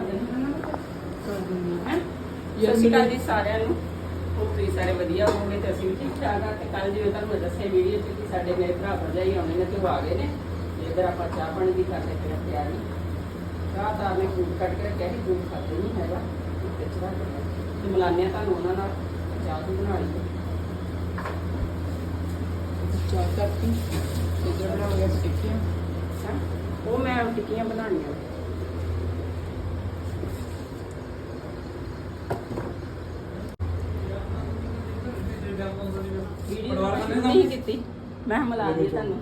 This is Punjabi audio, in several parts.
ਕਰ ਦੇਣਾ ਨਾ ਕਰ ਦਿੰਦੀ ਹਾਂ। ਹੈ ਸਤਿ ਸ਼੍ਰੀ ਅਕਾਲ ਜੀ ਸਾਰਿਆਂ ਨੂੰ। ਹੋਪ ਤੁਸੀਂ ਸਾਰੇ ਵਧੀਆ ਹੋਵੋਗੇ ਤੇ ਅਸੀਂ ਵੀ ਠੀਕ ਠਾਕ ਆ। ਤੇ ਕੱਲ ਜਿਵੇਂ ਤੁਹਾਨੂੰ ਮੈਂ ਦੱਸਿਆ ਵੀਡੀਓ 'ਚ ਕਿ ਸਾਡੇ ਮੇਰੇ ਭਰਾ ਭਰਜਾਈ ਆਉਣੇ ਨੇ ਤੇ ਉਹ ਆ ਗਏ ਨੇ। ਤੇ ਇੱਧਰ ਆਪਾਂ ਚਾਹ ਪਾਣੀ ਦੀ ਕਰਦੇ ਪਏ ਹਾਂ ਤਿਆਰੀ ਚਾਹ ਤਾਂ ਨੇ ਫੂਡ ਕੱਟ ਕੇ ਰੱਖਿਆ ਸੀ ਫੂਡ ਖਾਦੇ ਨਹੀਂ ਹੈਗਾ। ਤੇ ਚੜਾ ਤੇ ਮਿਲਾਨੇ ਆ ਤੁਹਾਨੂੰ ਉਹਨਾਂ ਨਾਲ। ਚਾਹ ਤੂੰ ਬਣਾ ਲਈ ਚਾਹ ਕਰਤੀ ਇਧਰ ਬਣਾ ਗਿਆ ਸਟਿੱਕੀਆਂ। ਹੈਂ। ਉਹ ਮੈਂ ਟਿੱਕੀਆਂ ਬਣਾਉਣੀਆਂ ਵੀਡੀਓ ਨਹੀਂ ਕੀਤੀ। ਮੈਂ ਮਿਲਾ ਦਈਏ ਤੁਹਾਨੂੰ।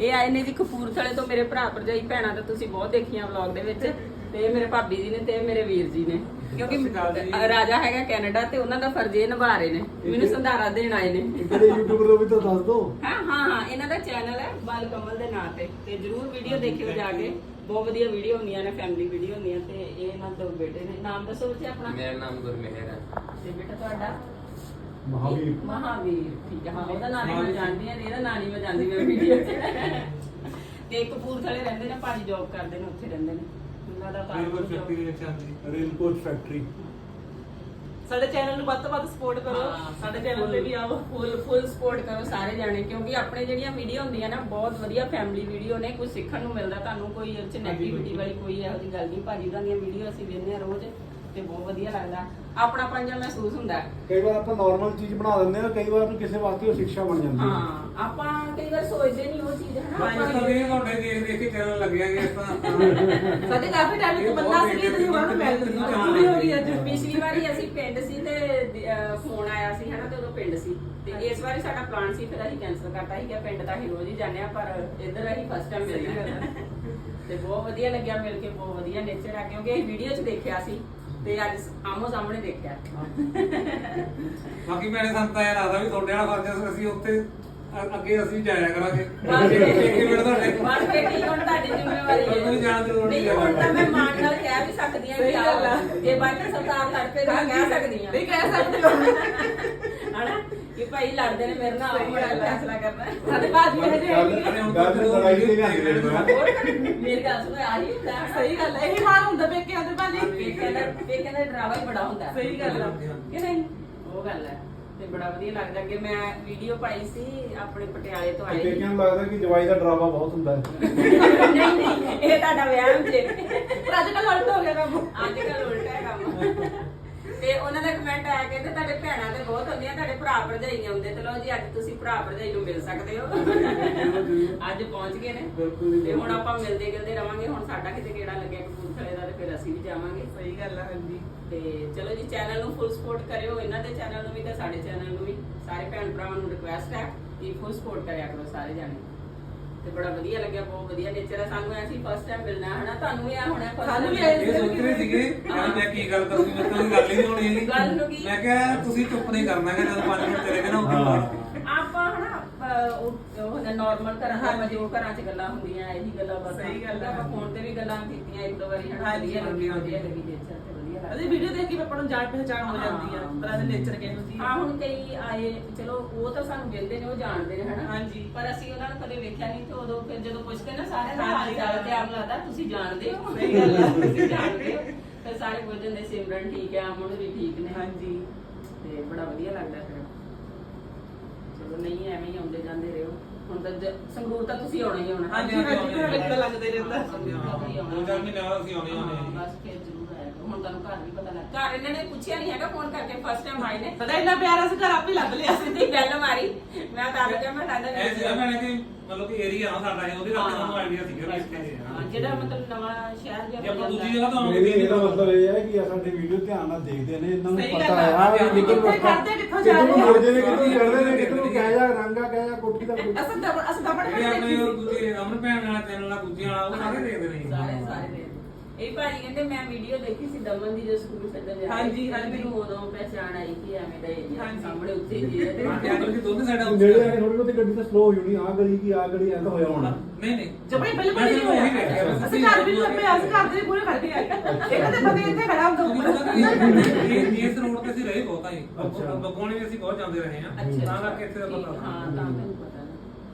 ਇਹ ਆਏ ਨੇ ਜੀ ਕਪੂਰਥਲੇ ਤੋਂ ਮੇਰੇ ਭਰਾ ਭਰਜਾਈ ਭੈਣਾਂ ਤਾਂ ਤੁਸੀਂ ਬਹੁਤ ਦੇਖੀਆਂ ਵਲੌਗ ਦੇ ਵਿੱਚ। ਤੇ ਇਹ ਮੇਰੇ ਭਾਬੀ ਜੀ ਨੇ ਤੇ ਮੇਰੇ ਵੀਰ ਜੀ ਨੇ। ਕਿਉਂਕਿ ਰਾਜਾ ਹੈਗਾ ਕੈਨੇਡਾ ਤੇ ਉਹਨਾਂ ਦਾ ਫਰਜ਼ ਇਹ ਨਿਭਾ ਰਹੇ ਨੇ। ਮੈਨੂੰ ਸੰਧਾਰਾ ਦੇਣ ਆਏ ਨੇ। ਕਿਹੜੇ ਯੂਟਿਊਬਰ ਦਾ ਵੀ ਤਾਂ ਦੱਸ ਦੋ। ਹਾਂ ਹਾਂ ਹਾਂ ਇਹਨਾਂ ਦਾ ਚੈਨਲ ਹੈ ਬਾਲ ਕਮਲ ਦੇ ਨਾਂ ਤੇ। ਤੇ ਜਰੂਰ ਵੀਡੀਓ ਦੇਖਿਓ ਜਾ ਕੇ। ਬਹੁਤ ਵਧੀਆ ਵੀਡੀਓ ਹੁੰਦੀਆਂ ਨੇ ਫੈਮਿਲੀ ਵੀਡੀਓ ਹੁੰਦੀਆਂ ਤੇ ਇਹ ਇਹਨਾਂ ਦੋ ਬੇਟੇ ਨੇ। ਨਾਮ ਦੱਸੋ ਬੱਚੇ ਆਪਣਾ। ਮੇਰਾ ਨਾਮ ਗੁਰਮੇਹਰ ਹੈ। ਤੇ ਬੇਟਾ ਤੁਹਾਡਾ? ਮਹਾਵੀਰ। ਮਹਾਵੀਰ ਠੀਕ ਹੈ। ਹਾਂ ਉਹਦਾ ਨਾਮ ਹੀ ਮੈਂ ਜਾਣਦੀ ਹਾਂ ਤੇ ਇਹਦਾ ਨਾਮ ਹੀ ਮੈਂ ਜਾਣਦੀ ਮੈਂ ਵੀਡੀਓ 'ਚ। ਤੇ ਕਪੂਰਥਲੇ ਰਹਿੰਦੇ ਨੇ ਭਾਜੀ ਜੌਬ ਕਰਦੇ ਨੇ ਉੱਥੇ ਰਹਿੰਦੇ ਨੇ। ਉਹਨਾਂ ਦਾ ਬਿਲਕੁਲ ਕਾਰੋਬਾਰ ਫੈਕਟਰੀ ਵਿੱਚ ਆਂਦੀ ਰੇਲ ਕੋਚ ਫੈਕਟਰੀ ਸਾਡੇ ਚੈਨਲ ਨੂੰ ਵੱਧ ਤੋਂ ਵੱਧ ਸਪੋਰਟ ਕਰੋ। ਸਾਡੇ ਚੈਨਲ ਤੇ ਵੀ ਆਓ ਫੁੱਲ ਫੁੱਲ ਸਪੋਰਟ ਕਰੋ ਸਾਰੇ ਜਾਣੇ ਕਿਉਂਕਿ ਆਪਣੇ ਜਿਹੜੀਆਂ ਵੀਡੀਓ ਹੁੰਦੀਆਂ ਨਾ ਬਹੁਤ ਵਧੀਆ ਫੈਮਿਲੀ ਵੀਡੀਓ ਨੇ ਕੁਝ ਸਿੱਖਣ ਨੂੰ ਮਿਲਦਾ। ਤੁਹਾਨੂੰ ਕੋਈ ਇਹ ਚ ਨੈਗੇਟਿਵਿਟੀ ਵਾਲੀ ਕੋਈ ਇਹੋ ਜਿਹੀ ਗੱਲ ਨਹੀਂ। ਭਾਜੀ ਉਹਨਾਂ ਦੀਆਂ ਵੀਡੀਓ ਅਸੀਂ ਵੇਖਦੇ ਆ ਰੋਜ਼। ਤੇ ਬਹੁਤ ਵਧੀਆ ਲੱਗਦਾ। ਆਪਣਾ ਪੰਜਾ ਮਹਿਸੂਸ ਹੁੰਦਾ। ਹੈ। ਕਈ ਵਾਰ ਆਪਾਂ ਨਾਰਮਲ ਚੀਜ਼ ਬਣਾ ਦਿੰਦੇ ਆ ਕਈ ਵਾਰ ਕਿਸੇ ਵਾਸਤੇ ਉਹ ਸਿੱਖਿਆ ਬਣ ਜਾਂਦੀ ਹੈ। ਹਾਂ ਆਪਾਂ ਕਈ ਵਾਰ ਸੋਚਦੇ ਨਹੀਂ ਉਹ ਚੀਜ਼ ਹੈ ਨਾ ਆਪਾਂ ਆਪਾਂ ਵੀ ਤੁਹਾਡੇ ਦੇਖ ਦੇਖ ਕੇ ਚੈਨਲ ਲੱਗਿਆਗੇ ਆਪਾਂ। ਸਾਡੇ ਕਾਫੀ ਟਾਈਮ ਤੋਂ ਬੰਦਾ ਸੀ ਤੁਸੀਂ ਉਹਨਾਂ ਨੂੰ ਮਿਲ ਲਈ ਪੂਰੀ ਹੋ ਗਈ ਅੱਜ। ਪਿਛਲੀ ਵਾਰੀ ਅਸੀਂ ਪਿੰਡ ਸੀ ਤੇ ਫੋਨ ਆਇਆ ਸੀ ਹਨਾ ਤੇ ਉਦੋਂ ਪਿੰਡ ਸੀ। ਤੇ ਇਸ ਵਾਰੀ ਸਾਡਾ ਪਲਾਨ ਸੀ ਫਿਰ ਅਸੀਂ ਕੈਨਸਲ ਕਰਤਾ ਸੀ ਕਿ ਪਿੰਡ ਤਾਂ ਅਸੀਂ ਰੋਜ਼ ਹੀ ਜਾਂਦੇ ਆ ਪਰ ਇੱਧਰ ਅਸੀਂ ਫਸਟ ਟਾਈਮ ਮਿਲੇ ਹਾਂ ਤੇ ਬਹੁਤ ਵਧੀਆ ਲੱਗਿਆ ਮਿਲ ਕੇ ਬਹੁਤ ਵਧੀਆ ਨੇਚਰ ਆ ਕਿਉਂਕਿ ਅਸੀਂ ਵੀਡੀਓ 'ਚ ਦੇਖਿਆ ਸੀ। ਤੇ ਅੱਜ ਆਮੋ ਸਾਹਮਣੇ ਦੇਖਿਆ। ਬਾਕੀ ਮੈਨੇ ਸਾਨੂੰ ਤਾਂ ਇਹ ਲੱਗਦਾ ਵੀ ਤੁਹਾਡੇ ਵਾਲਾ ਫਰਜ਼ ਅਸੀਂ ਉੱਥੇ ਅ- ਅੱਗੇ ਅਸੀਂ ਜਾਇਆ ਕਰਾਂਗੇ। ਬਸ। ਇੱਕ ਇੱਕ ਮਿੰਟ ਤੁਹਾਡੇ। ਬਸ ਠੀਕ ਹੁਣ ਤੁਹਾਡੀ ਜ਼ਿੰਮੇਵਾਰੀ ਹੈ। ਮੈਨੂੰ ਜਾਣ ਦੀ ਲੋੜ ਨਹੀਂ ਨਹੀਂ ਹੁਣ ਤਾਂ ਮੈਂ ਮਾਣ ਨਾਲ ਕਹਿ ਵੀ ਸਕਦੀ ਹਾਂ ਕਿ ਸਹੀ ਗੱਲ ਆ। ਆਓ। ਜੇ ਬਾਕੀ ਸਰਕਾਰ ਲੜ ਪਏ ਤਾਂ ਕਹਿ ਸਕਦੀ ਹਾਂ। ਨਹੀਂ ਕਹਿ ਸਕਦੇ ਹੋ। ਹਨਾ? ਕਿ ਭਾਈ ਲੜਦੇ ਨੇ ਮੇਰੇ ਨਾਲ। ਬੜਾ ਫੈਸਲਾ ਕਰਨਾ ਸਾਡੇ ਬਾਅਦ ਵੀ ਹਜੇ ਹੈ। ਗੱਲ ਲੜਾਈ ਨਹੀਂ ਆਉਂਦੀ ਮੈਂ ਹੋਰ ਮੇਰੀ ਗੱਲ ਸੁਣੋ ਆਹੀ ਹੁੰਦਾ ਹੈ। ਸਹੀ ਗੱਲ ਹੈ ਇਹ ਹਾਲ ਹੁੰਦਾ ਪੇਕਿਆਂ ਦੇ ਭਾਜੀ ਪੇਕਿਆਂ ਦਾ ਪੇਕਿਆਂ ਦਾ ਡਰਾਵਾ ਹੀ ਬੜਾ ਹੁੰਦਾ ਹੈ। ਸਹੀ ਗੱਲ ਆ ਕਿ ਨਹੀਂ? ਉਹ ਗੱਲ ਹੈ। ਤੇ ਬੜਾ ਵਧੀਆ ਲੱਗਦਾ ਕਿ ਮੈਂ ਵੀਡੀਓ ਪਾਈ ਸੀ ਆਪਣੇ ਪਟਿਆਲੇ ਤੋਂ। ਪੇਕਿਆਂ ਨੂੰ ਲੱਗਦਾ ਕਿ ਜਵਾਈ ਦਾ ਡਰਾਵਾ ਬਹੁਤ ਹੁੰਦਾ ਹੈ। ਨਹੀਂ ਨਹੀਂ ਇਹ ਤੁਹਾਡਾ ਵਿਆਹ ਜੇ। ਪਰ ਅੱਜ ਕੱਲ ਉਲਟ ਹੋ ਗਿਆ ਕੰਮ। ਅੱਜ ਕੱਲ ਉਲਟਾ ਹੈ ਕੰਮ। ਤੇ ਉਹਨਾਂ ਦਾ ਕਮੈਂਟ ਆਇਆ ਕਹਿੰਦੇ ਤੁਹਾਡੇ ਭੈਣਾਂ ਤੇ ਬਹੁਤ ਹੁੰਦੀਆਂ ਤੁਹਾਡੇ ਭਰਾ ਭਰਜਾਈ ਆਉਂਦੇ ਤੇ ਲਓ ਜੀ ਅੱਜ ਤੁਸੀਂ ਭਰਾ ਭਰਜਾਈ ਨੂੰ ਮਿਲ ਸਕਦੇ ਹੋ। ਅੱਜ ਪਹੁੰਚ ਗਏ ਨੇ। ਤੇ ਹੁਣ। ਆਪਾਂ ਮਿਲਦੇ ਗਿਲਦੇ ਰਵਾਂਗੇ। ਹੁਣ ਸਾਡਾ ਕਿਤੇ ਕਿਹੜਾ ਲੱਗਿਆ ਕਪੂਰਥਲੇ ਦਾ ਤੇ ਫਿਰ ਅਸੀਂ ਵੀ ਜਾਵਾਂਗੇ। ਸਹੀ ਗੱਲ ਆ ਹਾਂਜੀ। ਤੇ ਚਲੋ ਜੀ ਚੈਨਲ ਨੂੰ ਫੁੱਲ ਸਪੋਰਟ ਕਰਿਓ। ਇਹਨਾਂ ਦੇ ਚੈਨਲ ਨੂੰ ਵੀ ਤੇ ਸਾਡੇ ਚੈਨਲ ਨੂੰ ਵੀ। ਸਾਰੇ ਭੈਣ ਭਰਾਵਾਂ ਨੂੰ ਰਿਕੁਐਸਟ ਹੈ ਕਿ ਫੁੱਲ ਸਪੋਰਟ ਕਰਿਆ ਕਰੋ ਸਾਰੇ ਜਾਣੇ। ਤੇ ਬੜਾ ਵਧੀਆ ਲੱਗਿਆ ਬਹੁਤ ਵਧੀਆ ਨੇਚਰ ਹੈ ਸਾਨੂੰ ਐਸੀ ਫਸਟ ਟਾਈਮ ਮਿਲਣਾ ਹੈ ਹਨਾ? ਤੁਹਾਨੂੰ ਵੀ ਆ ਹੋਣਾ first ਸਾਨੂੰ ਵੀ time ਐਂ ਇਹ ਸੋਚ ਰਹੇ ਸੀਗੇ ਯਾਰ ਮੈਂ ਕੀ ਗੱਲ ਕਰੂੰਗੀ ਮੈਂ ਤਾਂ ਗੱਲ ਹੀ ਨਹੀਂ ਹੋਣੀ ਹੈਗੀ। ਗੱਲ ਨੂੰ ਕੀ? ਮੈਂ ਕਿਹਾ ਤੁਸੀਂ ਚੁੱਪ ਨਹੀਂ ਕਰਨਾ ਕਿ ਜਦੋਂ 5 ਮਿੰਟ ਚਲੇ ਗਏ ਨਾ ਬਾਅਦ ਆਪਾਂ ਹਨਾ ਉਹ ਨਾਰਮਲ ਘਰਾਂ ਦਾ ਜੋ ਘਰਾਂ 'ਚ ਗੱਲਾਂ ਹੁੰਦੀਆਂ ਇਹੀ ਗੱਲਾਂ ਬਸ ਸਹੀ ਗੱਲ ਆ। ਆਪਾਂ ਫੋਨ ਤੇ ਵੀ ਗੱਲਾਂ ਕੀਤੀਆਂ ਇੱਕ ਦੋ ਵਾਰੀ ਹਨਾ ਹਾਂਜੀ, ਵਧੀਆ ਲੱਗੀ ਹਾਂਜੀ, ਵਧੀਆ ਲੱਗੀ ਨੇਚਰ ਲੱਗਦਾ ਵੀਡੀਓ ਦੇਖ ਕੇ ਆਪਾਂ ਨੂੰ ਜਾਣ ਪਹਿਚਾਣ ਹੋ ਜਾਂਦੀ ਆ ਪਰ ਅਜੇ ਨੇਚਰ ਕਿਹੋ ਜੀ ਹਾਂ ਹੁਣ ਕਈ ਆਏ ਚਲੋ ਉਹ ਤਾਂ ਸਾਨੂੰ ਮਿਲਦੇ ਨੇ ਉਹ ਜਾਣਦੇ ਨੇ ਹਨਾ ਹਾਂਜੀ। ਪਰ ਅਸੀਂ ਉਹਨਾਂ ਨੂੰ ਕਦੇ ਵੇਖਿਆ ਨਹੀਂ ਤੇ ਉਦੋਂ ਫਿਰ ਜਦੋਂ ਪੁੱਛਦੇ ਨਾ ਸਾਰੇ ਦਾ ਹਾਲ। ਚਾਲ ਤੇ ਆਪ ਲੱਗਦਾ ਤੁਸੀਂ ਜਾਣਦੇ ਹੋ ਸਹੀ ਗੱਲ ਆ। ਤੁਸੀਂ ਜਾਣਦੇ ਹੋ ਫਿਰ ਸਾਰੇ ਪੁੱਛਦੇ ਨੇ ਸਿਮਰਨ ਠੀਕ ਹੈ ਅਮਨ ਵੀ ਠੀਕ ਨੇ ਹਾਂਜੀ ਤੇ ਬੜਾ ਵਧੀਆ ਲੱਗਦਾ ਫਿਰ ਚਲੋ ਨਹੀਂ ਐਵੇਂ ਹੀ ਆਉਂਦੇ ਜਾਂਦੇ ਰਹੋ ਹੁਣ ਤਾਂ ਸੰਗਰੂਰ ਤਾਂ ਤੁਸੀਂ ਆਉਣਾ ਹੀ ਆਉਣਾ ਹਾਂਜੀ ਹਾਂਜੀ ਲੱਗਦਾ ਹੀ ਰਹਿੰਦਾ ਦੋ ਚਾਰ ਮਹੀਨੇ ਬਾਅਦ ਅਸੀਂ ਆਉਣੇ ਆਉਣੇ ਆ। ਬਸ ਫਿਰ। ਹੁਣ ਤੁਹਾਨੂੰ ਘਰ ਵੀ ਪਤਾ ਲੱਗ ਘਰ ਇਹਨਾਂ ਨੇ ਪੁੱਛਿਆ ਨਹੀਂ ਹੈਗਾ ਫੋਨ ਕਰਕੇ ਫਸਟ ਟਾਈਮ ਆਏ ਨੇ। ਸਾਡਾ ਇੰਨਾ ਪਿਆਰਾ ਸੀ ਘਰ ਆਪੇ ਲੱਭ ਲਿਆ। ਸਿੱਧੀ ਬੈਲ ਮਾਰੀ। ਮੈਂ ਤਾਂ ਆ ਗਿਆ ਮੈਂ ਕਹਿੰਦਾ ਐ ਸੀਗਾ ਭੈਣੇ ਕਿ ਮਤਲਬ ਕਿ ਏਰੀਆ ਆ ਸਾਡਾ ਇਹ ਉਹਦੇ ਕਰਕੇ ਸਾਨੂੰ ਆਈਡੀਆ ਸੀਗਾ ਵੀ ਇੱਥੇ ਹੀ ਹਾਂ, ਜਿਹੜਾ ਮਤਲਬ ਨਵਾਂ ਸ਼ਹਿਰ ਜਿਹਾ ਜੇ ਆਪਾਂ ਬਣ ਦੂਜੀ। ਜਗ੍ਹਾ ਤੋਂ ਆਉਂਦੇ ਮੇਰੀ ਇਹਦਾ ਮਤਲਬ ਇਹ ਹੈ ਕਿ ਆ ਸਾਡੇ ਵੀਡੀਓ ਧਿਆਨ ਨਾਲ ਦੇਖਦੇ ਨੇ ਇਹਨਾਂ ਨੂੰ ਸਹੀ ਪਤਾ ਗੱਲ ਹੈ। ਆ। ਆ ਵੀ ਕਿੱਥੇ ਕਿੱਧਰ ਖੜਦੇ, ਕਿੱਥੋਂ ਜਾ ਰਹੇ ਆ। ਮੁੜਦੇ ਨੇ ਕਿੱਧਰ ਚੜਦੇ ਨੇ ਨੂੰ ਕਹਿ ਜਾ ਰੰਗਾ ਕਹਿ ਜਾ ਕੋਠੀ ਦਾ ਕੋਈ ਅਸਾਂ ਦਬੜ ਅਸਾਂ ਦਬੜ ਜਿਹੜੇ ਆਪਣੇ ਉਹ ਦੂਜੇ ਅਮਨ ਭੈਣ ਵਾਲਾ ਚੈਨਲ ਵਾਲਾ ਦੂਜਿਆਂ ਵਾਲਾ ਉਹ ਸਾਰੇ ਦੇਖਦੇ ਨੇ। ਸਾਰੇ ਸਾਰੇ ਇਹ ਭਾਜੀ ਕਹਿੰਦੇ ਮੈਂ ਵੀਡੀਓ ਦੇਖੀ ਸੀ ਦਮਨ ਦੀ ਜੋ ਸਕੂਲ ਛੱਡਣ ਜਾ ਹਾਂਜੀ, ਹਾਂਜੀ। ਮੈਨੂੰ ਉਦੋਂ ਪਹਿਚਾਣ ਆਈ ਕਿ ਐਵੇਂ ਦਾ ਏਰੀਆ ਹਾਂਜੀ। ਸਾਹਮਣੇ ਉੱਤੇ ਹੀ ਹੈ ਹਾਂ, ਤੇ ਦੀ ਦੋਨੇ ਸਾਈਡਾਂ ਨੇੜੇ ਆ ਕੇ ਥੋੜੀ ਬਹੁਤੀ ਗੱਡੀ ਤਾਂ ਸਲੋ ਹੋ ਜਾਣੀ ਆ ਗਲੀ ਕੀ ਆ ਗਲੀ ਐ ਤਾਂ ਹੋਇਆ ਹੋਣਾ। ਨਹੀਂ ਨਹੀਂ। ਜਬੜੇ ਬਿਲਕੁਲ ਮੈਂ ਨਹੀਂ ਤੁਹਾਨੂੰ ਉਹੀ ਵੇਖਿਆ ਹੋਇਆ। ਅਸੀਂ ਘਰ ਵੀ ਲੱਭੇ ਅਸੀਂ ਘਰ ਦੇ ਪੂਰੇ ਖੜ ਗਏ ਇੱਕ ਤੇ ਬੰਦੇ ਇੱਥੇ ਖੜਾ ਹੁੰਦਾ ਉੱਪਰ। ਇਹ ਇਸ ਰੋਡ ਤੇ ਅਸੀਂ ਰਹੇ ਬਹੁਤ ਆਈ ਅੱਛਾ। ਬਗੋਣੀ ਵੀ ਅਸੀਂ ਬਹੁਤ ਜਾਂਦੇ ਰਹੇ ਹਾਂ। ਅੱਛਾ ਤਾਂ ਕਰਕੇ ਇੱਥੇ ਦਾ ਪਤਾ ਹਾਂ ਤਾਂ ਮੈਨੂੰ ਪਤਾ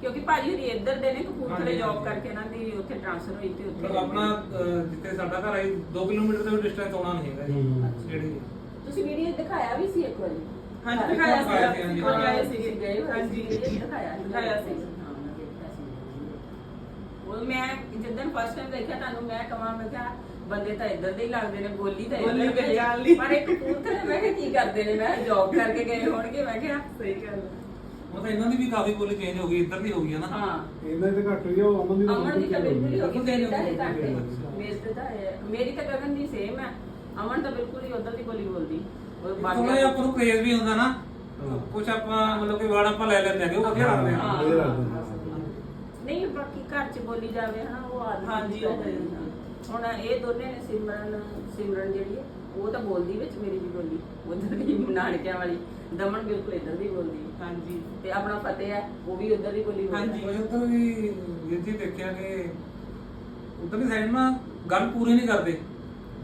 ਕਿਉਂਕਿ ਭਾਜੀ ਹੋਰੀ ਇੱਧਰ ਦੇ ਨੇ ਕਪੂਰਥਲੇ ਹਾਂਜੀ, ਜੌਬ। ਕਰਕੇ ਇਹਨਾਂ ਦੀ ਉੱਥੇ ਟ੍ਰਾਂਸਫਰ ਹੋਈ ਤੇ ਉੱਥੇ ਮਤਲਬ ਆਪਣਾ ਅਹ, ਜਿੱਥੇ ਸਾਡਾ ਘਰ ਹੈ 2 ਕਿਲੋਮੀਟਰ ਦੇ ਡਿਸਟੈਂਸ ਆਉਣਾ ਨਹੀਂ ਹੈਗਾ ਜੀ ਹੂੰ। ਜਿਹੜੀ ਤੁਸੀਂ ਵੀਡੀਓ ਦਿਖਾਇਆ ਵੀ ਸੀ ਇੱਕ ਵਾਰੀ ਹਾਂਜੀ ਦਿਖਾਇਆ ਸੀ ਦਿਖਾਇਆ ਸੀ, ਹਾਂਜੀ। ਕੋਈ ਆਏ ਸੀਗੇ ਗਏ ਹੋਏ ਹਾਂਜੀ ਸੀ, ਦਿਖਾਇਆ ਦਿਖਾਇਆ ਸੀ ਹਾਂ, ਮੈਂ ਦੇਖਿਆ ਸੀ। ਉਹ ਮੈਂ ਜਿੱਦਣ ਫਸਟ ਟਾਈਮ ਦੇਖਿਆ ਤੁਹਾਨੂੰ ਮੈਂ ਕਹਾਂ ਮੈਂ ਕਿਹਾ ਬੰਦੇ ਤਾਂ ਇੱਧਰ ਦੇ ਹੀ ਲੱਗਦੇ ਨੇ ਬੋਲੀ ਤਾਂ ਬੋਲੀ ਇੱਧਰ ਦੀ ਲਈ। ਪਰ ਇੱਕ ਕਬੂਤਰ ਮੈਂ ਕਿਹਾ ਕੀ ਕਰਦੇ ਨੇ ਮੈਂ ਜੌਬ ਕਰਕੇ ਗਏ ਹੋਣਗੇ ਮੈਂ ਕਿਹਾ ਸਹੀ ਗੱਲ ਮਤਲਬ ਇਹਨਾਂ ਦੀ ਵੀ ਕਾਫੀ ਬੋਲੀ ਚੇਂਜ ਹੋ ਗਈ ਇੱਧਰ ਦੀ ਹੋ ਗਈ ਹੈ ਨਾ ਹਾਂ ਇਹਨਾਂ ਦੇ ਘੱਟ ਹੋਈ ਆ ਉਹ ਅਮਨ ਦੀ ਅਮਨ ਦੀ ਤਾਂ ਬਿਲਕੁਲ ਹੀ ਹੋ ਗਈ ਮੇਰੀ ਤਾਂ ਇਹ ਬਿਲਕੁਲ ਘੱਟ ਹੈ। ਮੇਰੀ ਤਾਂ ਤਾਂ ਹੈ। ਮੇਰੀ ਤਾਂ ਗਗਨ ਦੀ ਸੇਮ ਹੈ ਅਮਨ ਤਾਂ ਬਿਲਕੁਲ ਹੀ ਉਧਰ ਦੀ ਬੋਲੀ ਬੋਲਦੀ ਉਹ ਥੋੜਾ ਬਾਕੀ ਜਿਹਾ ਆਪਾਂ ਨੂੰ ਕ੍ਰੇਜ਼ ਵੀ ਹੁੰਦਾ ਨਾ ਹਾਂ। ਕੁਝ ਆਪਾਂ ਮਤਲਬ ਕਿ ਵਰਡ ਆਪਾਂ ਲੈ ਲੈਂਦੇ ਆਗੇ ਉਹ ਵਧੀਆ ਲੱਗਦੇ ਆ ਹਾਂ। ਵਧੀਆ ਲੱਗਦਾ ਹਾਂ। ਨਹੀਂ ਬਾਕੀ ਘਰ ਚ ਬੋਲੀ ਜਾਵੇ ਹਨਾ ਉਹ ਆਦਮੀ ਹਾਂਜੀ, ਉਹ ਹੈ। ਹੁਣ ਇਹ ਦੋਨੇ ਨੇ ਸਿਮਰਨ ਸਿਮਰਨ ਜਿਹੜੀ ਹੈ ਉਹ ਤਾਂ ਬੋਲਦੀ ਵਿੱਚ ਮੇਰੀ ਵੀ ਬੋਲੀ। ਉਧਰ ਦੀ ਨਾਨਕਿਆਂ ਵਾਲੀ ਦਮਨ ਬਿਲਕੁਲ ਇੱਧਰ ਦੀ ਬੋਲਦੀ। ਹਾਂਜੀ। ਤੇ ਆਪਣਾ ਫਤਿਹ ਹੈ ਉਹ ਵੀ ਉਧਰ ਦੀ ਬੋਲੀ ਬੋਲਦਾ ਹਾਂਜੀ। ਮੈਂ ਉੱਧਰ ਵੀ ਵੀਰ ਜੀ ਦੇਖਿਆ ਕਿ ਉੱਧਰ ਦੀ ਸਾਈਡ ਨਾ ਗੱਲ ਪੂਰੀ ਨਹੀਂ ਕਰਦੇ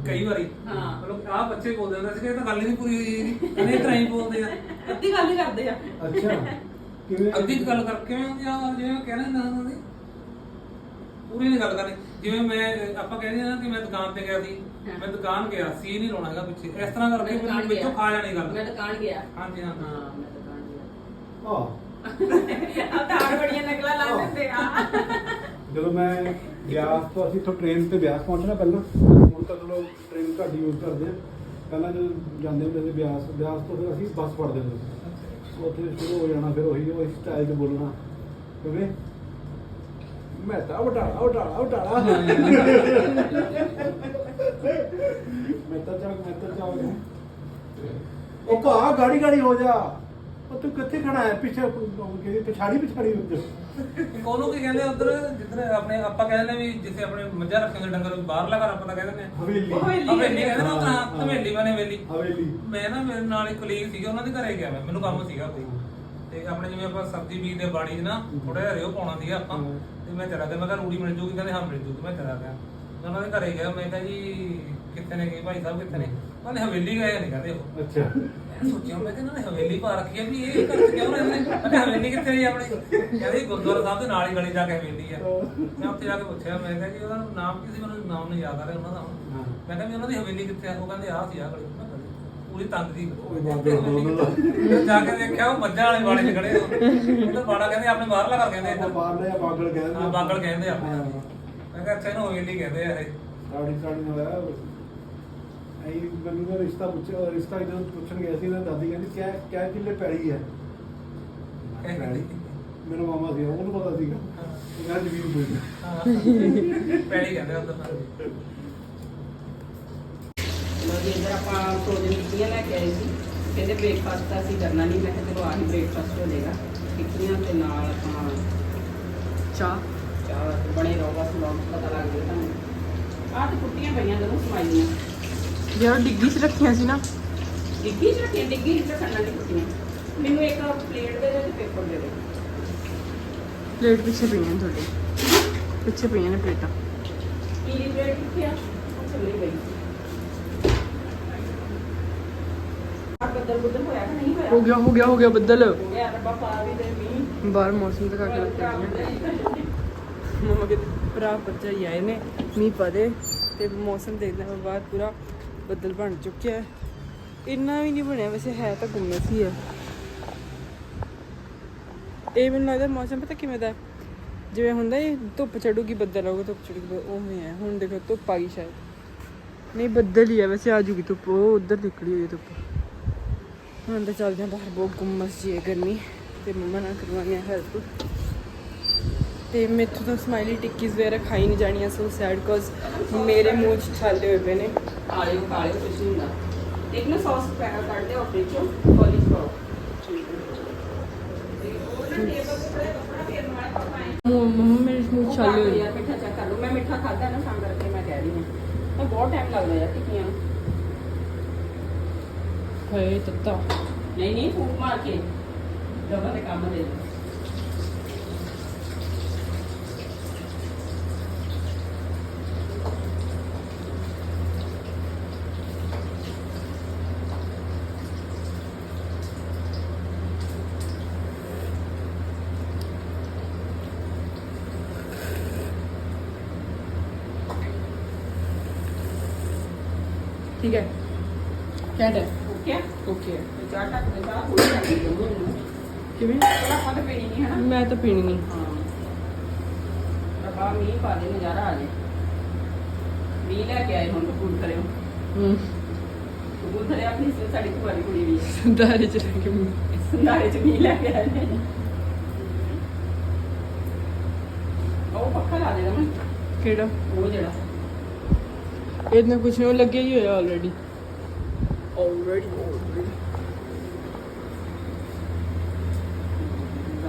ਕਈ ਵਾਰੀ। ਹਾਂ। ਮਤਲਬ ਆਹ ਬੱਚੇ ਬੋਲਦੇ ਹੁੰਦੇ ਸੀ ਕਿ ਇਹ ਤਾਂ ਗੱਲ ਹੀ ਨਹੀਂ ਪੂਰੀ ਹੋਈ ਜੀ ਕਹਿੰਦੇ ਇਤਨਾ ਹੀ ਬੋਲਦੇ ਆ। ਅੱਧੀ ਗੱਲ ਹੀ ਕਰਦੇ ਆ। ਅੱਛਾ ਕਿਵੇਂ? ਅੱਧੀ ਕੁ ਗੱਲ ਕਰਕੇ ਮੈਂ ਆ ਜਿਵੇਂ ਕਹਿੰਦੇ ਨਾ ਉਹਨਾਂ ਦੀ ਪੂਰੀ ਨਹੀਂ ਗੱਲ ਕਰਨੀ। ਜਿਵੇਂ ਮੈਂ ਆਪਾਂ ਕਹਿੰਦੇ ਆ ਨਾ ਕਿ ਮੈਂ ਦੁਕਾਨ ਤੇ ਗਿਆ ਸੀ। ਮੈਂ ਦੁਕਾਨ ਗਿਆ ਸੀ ਨਹੀਂ ਲਾਉਣਾ ਹੈਗਾ ਪਿੱਛੇ। ਇਸ ਤਰ੍ਹਾਂ ਕਰਕੇ ਮੈਂ ਦੁਕਾਨ ਵਿੱਚੋਂ ਗਿਆ। ਖਾ ਜਾਣੀ ਗੱਲ। ਮੈਂ ਦੁਕਾਨ ਗਿਆ। ਹਾਂਜੀ ਹਾਂ। ਹਾਂ ਮੈਂ ਦੁਕਾਨ ਗਿਆ। ਆਹ। ਆ ਤਾਂ ਆੜ ਬੜੀਆਂ ਨਕਲਾਂ ਲਾ ਦਿੰਦੇ ਆ। ਜਦੋਂ ਮੈਂ ਬਿਆਸ ਤੋਂ ਅਸੀਂ ਤੋਂ ਟ੍ਰੇਨ ਤੇ ਬਿਆਸ ਪਹੁੰਚਣਾ ਪਹਿਲਾਂ। ਹੁਣ ਤਾਂ ਚਲੋ ਟ੍ਰੇਨ ਘੱਟ ਯੂਜ਼ ਕਰਦੇ ਆ। ਪਹਿਲਾਂ ਜਦੋਂ ਜਾਂਦੇ ਹੁੰਦੇ ਸੀ ਬਿਆਸ ਬਿਆਸ ਤੋਂ ਫਿਰ ਅਸੀਂ ਬੱਸ ਫੜਦੇ ਹੁੰਦੇ ਸੀ। ਉੱਥੇ ਸ਼ੁਰੂ ਹੋ ਜਾਣਾ ਫਿਰ ਉਹੀ ਉਹੀ ਸਟਾਈਲ 'ਚ ਬੋਲਣਾ। ਕਿਵੇਂ ਮੈਂ ਤਾਂ ਉਡਾਲਾ ਉਡਾਲਾ ਉਡਾਲਾ ਮੈਂ ਤਾਂ ਚੱਲ ਮੈਂ ਤਾਂ ਚੱਲ ਉਹ ਭਾ ਗਾੜੀ ਗਾੜੀ ਹੋ ਜਾ। ਉਹ ਤੂੰ ਕਿੱਥੇ ਖੜਾ ਹੈ? ਪਿੱਛੇ ਕਿਹਦੀ ਪਛਾੜੀ ਪਛਾੜੀ ਉੱਤੇ ਉਹਨੂੰ ਕੀ ਕਹਿੰਦੇ ਉਧਰ? ਜਿੱਧਰ ਆਪਣੇ ਆਪਾਂ ਕਹਿੰਦੇ ਨੇ ਵੀ ਜਿੱਥੇ ਆਪਣੇ ਮੱਝਾਂ ਰੱਖੇ ਹੁੰਦੇ ਡੰਗਰ ਬਾਹਰਲਾ ਘਰ ਆਪਾਂ ਤਾਂ ਕਹਿੰਦੇ ਨੇ। ਹਵੇਲੀ। ਹਵੇਲੀ। ਹਵੇਲੀ ਕਹਿੰਦੇ ਨਾ ਹਾਂ, ਉਧਰ ਹਾਂ। ਹਵੇਲੀ ਬਣੇ ਹਵੇਲੀ। ਹਵੇਲੀ। ਮੈਂ ਨਾ ਮੇਰੇ ਨਾਲ ਇੱਕ ਕਲੀਗ ਸੀਗਾ ਉਹਨਾਂ ਦੇ ਘਰੇ ਗਿਆ ਮੈਂ ਮੈਨੂੰ ਕੰਮ ਸੀਗਾ ਕੋਈ। ਤੇ ਆਪਣੇ ਜਿਵੇਂ ਆਪਾਂ ਸਬਜ਼ੀ ਬੀਜ ਦੇ ਬਾੜੀ 'ਚ ਨਾ ਥੋੜਾ ਜਿਹਾ ਰਿਓ ਪਾਉਣਾ ਸੀਗਾ ਆਪਾਂ। ਤੇ ਮੈਂ ਚਲਾ ਗਿਆ ਮੈਂ ਕਿਹਾ ਰੂੜੀ ਮਿਲ ਜੂਗੀ ਕਹਿੰਦੇ ਹਾਂ ਮਿਲ ਜੂਗੀ ਮੈਂ ਚਲਾ ਗਿਆ ਮੈਂ ਉਹਨਾਂ ਦੇ ਘਰੇ ਗਿਆ ਮੈਂ ਕਿਹਾ ਜੀ ਕਿੱਥੇ ਨੇ ਗਏ? ਭਾਈ ਸਾਹਿਬ ਕਿੱਥੇ ਨੇ? ਕਹਿੰਦੇ ਹਵੇਲੀ ਗਏ ਨਹੀਂ ਕਹਿੰਦੇ ਉਹ। ਅੱਛਾ। ਮੈਂ ਸੋਚਿਆ ਮੈਂ ਕਿਹਾ ਇਹਨਾਂ ਨੇ ਹਵੇਲੀ ਪਾ ਰੱਖੀ ਹੈ ਵੀ ਇਹ ਘਰ 'ਚ ਕਿਉਂ ਰਹਿੰਦੇ? ਨੇ ਮੈਂ ਕਿਹਾ ਹਵੇਲੀ ਕਿੱਥੇ ਹੈ ਆਪਣੀ? ਕਹਿੰਦੇ ਜੀ ਗੁਰਦੁਆਰਾ ਸਾਹਿਬ ਦੇ ਨਾਲ ਹੀ ਗਲੀ ਜਾ ਕੇ ਹਵੇਲੀ ਹੈ ਮੈਂ ਉੱਥੇ ਜਾ ਕੇ ਪੁੱਛਿਆ ਮੈਂ ਕਿਹਾ ਜੀ ਉਹਦਾ ਨਾਮ ਕੀ ਸੀ? ਮੈਨੂੰ ਨਾਮ ਨਹੀਂ ਯਾਦ ਆ ਰਿਹਾ ਉਹਨਾਂ ਦਾ। ਹੁਣ ਮੈਂ ਕਿਹਾ ਵੀ ਉਹਨਾਂ ਦੀ ਹਵੇਲੀ ਕਿੱਥੇ ਆ? ਉਹ ਕਹਿੰਦੇ ਆਹ ਸੀ ਆਹ ਗਲੀ। ਪੂਰੀ ਦੀ ਉਹ ਦਾ। ਫਿਰ ਜਾ ਕੇ ਦੇਖਿਆ ਉਹ ਮੱਝਾਂ ਵਾਲੇ ਬਾੜੇ 'ਚ ਖੜੇ ਉਹ ਤਾਂ ਬਾੜਾ ਕਹਿੰਦੇ ਆਪਣੇ ਬਾਹਰਲਾ ਕਰ ਕਹਿੰਦੇ ਇੱਧਰ ਬਾਹਰ ਲਿਆ ਬਾਗਲ ਕਹਿੰਦੇ ਹਾਂ, ਬਾਗਲ ਕਹਿੰਦੇ ਆ। ਮੈਂ ਕਿਹਾ ਅੱਛਾ ਇਹਨੂੰ ਹਵੇਲੀ ਕਹਿੰਦੇ ਆ ਇਹ। ਸਾਡੀ ਸਾਡੀ ਨਾਲ ਆਇਆ ਐਂ ਮੈਨੂੰ ਨਾ ਰਿਸ਼ਤਾ ਪੁੱਛਿਆ ਰਿਸ਼ਤਾ ਜਦੋਂ ਪੁੱਛਣ ਗਿਆ ਸੀ ਨਾ ਦਾਦੀ ਕਹਿੰਦੀ ਕਿਆ ਕਿਆ ਕਿੱਲੇ ਪੈੜੀ ਹੈ। ਮੇਰਾ ਮਾਮਾ ਸੀ ਉਹਨੂੰ ਪਤਾ ਸੀਗਾ। ਉਹ ਕਹਿੰਦਾ ਜ਼ਮੀਨ। ਪੈੜੀ ਕਹਿੰਦੇ ਉਧਰ। ਲੋ ਜੀ ਇੱਧਰ ਆਪਾਂ ਫਰੋਜ਼ਨ ਟਿੱਕੀਆਂ ਲੈ ਕੇ ਆਏ ਸੀ। ਕਹਿੰਦੇ ਬ੍ਰੇਕਫਾਸਟ ਤਾਂ ਅਸੀਂ ਕਰਨਾ ਨਹੀਂ ਮੈਂ ਕਿਹਾ ਚਲੋ ਆਹੀ ਬ੍ਰੇਕਫਾਸਟ ਹੋ ਜਾਏਗਾ। ਟਿੱਕੀਆਂ ਤੇ ਨਾਲ ਆਪਾਂ ਚਾਹ ਚਾਹ ਤੇ ਬਣੇ ਰਹੋ ਬਸ ਲੋਕ ਪਤਾ ਲੱਗ ਜਾਏ ਤੁਹਾਨੂੰ। ਆਹ ਤੇ ਕੁੱਟੀਆਂ ਪਈਆਂ ਜਦੋਂ ਸਮਾਈਆਂ। ਜਿਹੜਾ ਡਿੱਗੀ 'ਚ ਰੱਖੀਆਂ ਸੀ ਨਾ। ਡਿੱਗੀ ਚ ਰੱਖੀਆਂ ਡਿੱਗੀ ਚ ਰੱਖਣ ਵਾਲੀ ਕੁੱਟੀਆਂ। ਮੈਨੂੰ ਇੱਕ ਪਲੇਟ ਦੇ ਦੇ ਤੇ ਪੇਪਰ ਦੇ ਦੇ ਪਲੇਟ ਪਿੱਛੇ ਪਈਆਂ ਤੁਹਾਡੇ। ਪਿੱਛੇ ਪਈਆਂ ਨੇ ਪਲੇਟਾਂ। ਪੀਲੀ ਪਲੇਟ ਕਿੱਥੇ ਆ? ਉਹ ਚੱਲੀ ਗਈ ਬੱਦਲ ਬੁੱਦਲ ਹੋਇਆ ਕਿ ਨਹੀਂ ਹੋਇਆ? ਹੋ ਗਿਆ ਹੋ ਗਿਆ ਹੋ ਗਿਆ ਬੱਦਲ। ਹੋ ਗਿਆ ਰੱਬਾ ਪਾ ਵੀ ਦੇ ਮੀਂਹ। ਬਾਹਰ ਮੌਸਮ ਦਿਖਾ ਕੇ ਰੱਖਿਆ ਮਮਾ ਕਹਿੰਦੇ ਭਰਾ ਬੱਚਾ ਹੀ ਆਏ ਨੇ ਮੀਂਹ ਪਦੇ ਤੇ ਮੌਸਮ ਦੇਖਦੇ ਹਾਂ ਬਾਹਰ ਪੂਰਾ ਬੱਦਲ ਬਣ ਚੁੱਕਿਆ ਹੈ। ਇੰਨਾ ਵੀ ਨਹੀਂ ਬਣਿਆ ਵੈਸੇ ਹੈ ਤਾਂ ਗੁੰਮਸ ਹੀ ਹੈ। ਇਹ ਮੈਨੂੰ ਲੱਗਦਾ ਮੌਸਮ ਪਤਾ ਕਿਵੇਂ ਦਾ? ਜਿਵੇਂ ਹੁੰਦਾ ਇਹ ਧੁੱਪ ਚੜੂਗੀ ਬੱਦਲ ਆਊਗਾ ਧੁੱਪ ਚੜੂਗੀ ਉਵੇਂ ਹੈ। ਹੁਣ ਦੇਖੋ ਧੁੱਪ ਆ ਗਈ ਸ਼ਾਇਦ। ਨਹੀਂ ਬੱਦਲ ਹੀ ਹੈ ਵੈਸੇ ਆ ਜੂਗੀ ਧੁੱਪ ਉਹ ਉਧਰ ਨਿਕਲੀ ਹੋਈ ਹੈ ਧੁੱਪ। ਹੁਣ ਤਾਂ ਚੱਲਦੇ ਹਾਂ ਬਾਹਰ ਬਹੁਤ ਗੁੰਮਸ ਜੀ ਹੈ ਗਰਮੀ। ਤੇ ਮੰਮਾ ਨਾਲ ਕਰਵਾਉਣੀ ਹੈ ਹੈਲਪ ਤੇ ਮੈਥੋਂ ਤਾਂ ਸਮਾਈਲੀ ਟਿੱਕੀਜ਼ ਵਗੈਰਾ ਖਾਈ ਨਹੀਂ ਜਾਣੀਆਂ ਸੋ ਸੈਡ ਕੋਜ਼ ਮੇਰੇ ਮੂੰਹ 'ਚ ਛਾਲੇ ਹੋਏ ਪਏ ਨੇ। ਕਾਲੇ ਕਾਲੇ ਕੁਛ ਨਹੀਂ ਹੁੰਦਾ। ਇੱਕ ਨਾ ਸੌਸ ਪੈਕਾ ਕੱਢ ਦੇ ਆਪਰੇ ਚੋਂ ਕਾਲੀ ਪਾਓ ਮੂੰਹ ਮੰਮਾ ਮੇਰੇ ਮੂੰਹ 'ਚ ਛਾਲੇ ਹੋਏ ਯਾਰ ਮਿੱਠਾ ਚੈੱਕ ਕਰ ਲਓ। ਮੈਂ ਮਿੱਠਾ ਖਾਦਾ ਨਾ ਤਾਂ ਕਰਕੇ ਮੈਂ ਕਹਿ ਰਹੀ ਹਾਂ ਤਾਂ ਬਹੁਤ ਟਾਈਮ ਲੱਗਦਾ ਯਾਰ ਟਿੱਕੀਆਂ Okay, tutto. Nej, ni får marken. Jag var det gamla det. ठीक है क्या है ਚਾਹ ਟੱਕ ਦੇ ਚਾਹ ਥੋੜੀ ਕਰ ਦਿੰਦੇ ਕਿਵੇਂ? ਪਹਿਲਾਂ ਆਪਾਂ ਤਾਂ ਪੀਣੀ ਨਹੀਂ ਹਨਾ ਮੈਂ ਤਾਂ ਪੀਣੀ ਨਹੀਂ। ਹਾਂ। ਰੱਬਾ ਮੀਂਹ ਪਾ ਦੇ ਨਜ਼ਾਰਾ ਆ ਜੇ। ਮੀਂਹ ਲੈ ਕੇ ਆਏ ਹੁਣ ਕਪੂਰਥਲੇ ਹੂੰ। ਕਪੂਰਥਲੇ ਆਪਣੀ ਸ- ਸਾਡੀ ਭੂਆ ਦੀ ਕੁੜੀ ਵੀ ਹੈ ਦਾਰੇ ਚ ਰਹਿ ਕੇ ਮੂੰਹ। ਸੰਧਾਰੇ ਚ ਮੀਂਹ ਲੈ ਕੇ ਆਏ ਨੇ। ਉਹ ਪੱਖਾ ਲਾ ਦੇਣਾ ਮੈਂ। ਕਿਹੜਾ? ਉਹ ਜਿਹੜਾ। ਇਤਨਾ ਕੁਝ ਨਹੀਂ ਲੱਗਿਆ ਹੀ ਹੋਇਆ ਆਲਰੇਡੀ ਆਲਰੇਡੀ